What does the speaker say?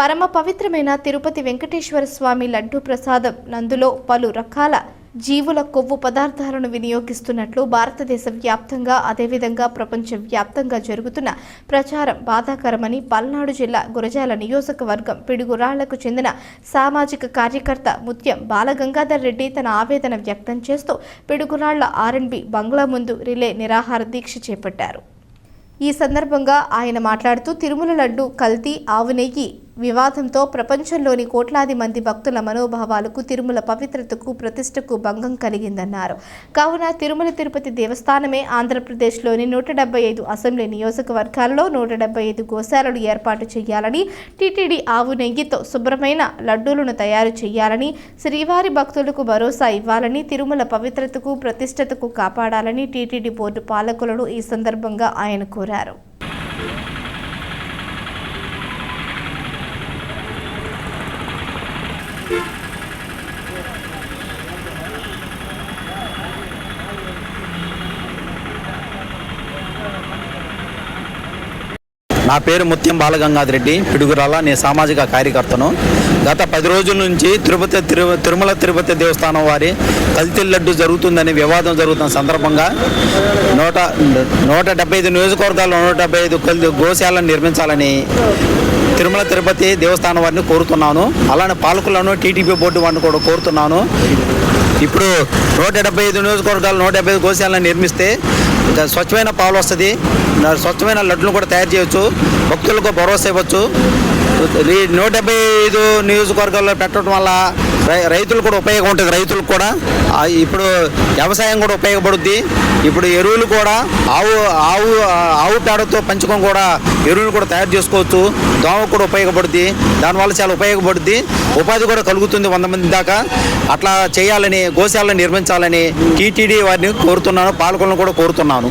పరమ పవిత్రమైన తిరుపతి వెంకటేశ్వర స్వామి లడ్డూ ప్రసాదం నందులో పలు రకాల జీవుల కొవ్వు పదార్థాలను వినియోగిస్తున్నట్లు భారతదేశ వ్యాప్తంగా అదేవిధంగా ప్రపంచ వ్యాప్తంగా జరుగుతున్న ప్రచారం బాధాకరమని పల్నాడు జిల్లా గురజాల నియోజకవర్గం పిడుగురాళ్ళకు చెందిన సామాజిక కార్యకర్త ముత్యం బాలగంగాధర్ రెడ్డి తన ఆవేదన వ్యక్తం చేస్తూ పిడుగురాళ్ళ ఆర్ఎన్బి బంగ్లా ముందు రిలే నిరాహార దీక్ష చేపట్టారు. ఈ సందర్భంగా ఆయన మాట్లాడుతూ తిరుమల లడ్డు కల్తీ ఆవు నెయ్యి వివాదంతో ప్రపంచంలోని కోట్లాది మంది భక్తుల మనోభావాలకు తిరుమల పవిత్రతకు ప్రతిష్టకు భంగం కలిగిందన్నారు. కావున తిరుమల తిరుపతి దేవస్థానమే ఆంధ్రప్రదేశ్లోని నూట డెబ్బై ఐదు అసెంబ్లీ నియోజకవర్గాల్లో నూట డెబ్బై ఐదు గోశాలలు ఏర్పాటు చేయాలని టీటీడీ ఆవు నెయ్యితో శుభ్రమైన లడ్డూలను తయారు చేయాలని శ్రీవారి భక్తులకు భరోసా ఇవ్వాలని తిరుమల పవిత్రతకు ప్రతిష్టతకు కాపాడాలని టీటీడీ బోర్డు పాలకులను ఈ సందర్భంగా ఆయన కోరారు. నా పేరు ముత్యం బాలగంగాధర్ రెడ్డి. పిడుగురాల నేను సామాజిక కార్యకర్తను. గత పది రోజుల నుంచి తిరుపతి తిరు తిరుమల తిరుపతి దేవస్థానం వారి కల్తీ లడ్డు జరుగుతుందని వివాదం జరుగుతున్న సందర్భంగా నూట నూట డెబ్బై ఐదు నియోజకవర్గాల్లో నూట డెబ్బై ఐదు కల్తీ గోశాలను నిర్మించాలని తిరుమల తిరుపతి దేవస్థానం వారిని కోరుతున్నాను. అలానే పాలకులను టీడీపీ బోర్డు వారిని కూడా కోరుతున్నాను. ఇప్పుడు నూట డెబ్బై ఐదు నియోజకవర్గాలు నూట డెబ్బై ఐదు గోశాలను నిర్మిస్తే స్వచ్ఛమైన పాలు వస్తుంది. స్వచ్ఛమైన లడ్లు కూడా తయారు చేయొచ్చు. భక్తులకు భరోసా ఇవ్వచ్చు. నూట డెబ్బై ఐదు నియోజకవర్గాల్లో పెట్టడం వల్ల రైతులు కూడా ఉపయోగం ఉంటుంది. రైతులకు కూడా ఇప్పుడు వ్యవసాయం కూడా ఉపయోగపడుద్ది. ఇప్పుడు ఎరువులు కూడా ఆవు ఆవు ఆవు పేడతో పంచకం కూడా ఎరువులు కూడా తయారు చేసుకోవచ్చు. దోమ కూడా ఉపయోగపడుద్ది. దానివల్ల చాలా ఉపయోగపడుద్ది. ఉపాధి కూడా కలుగుతుంది వంద మంది దాకా. అట్లా చేయాలని గోశాలను నిర్మించాలని టీటీడీ వారిని కోరుతున్నాను పాలకులను కూడా కోరుతున్నాను.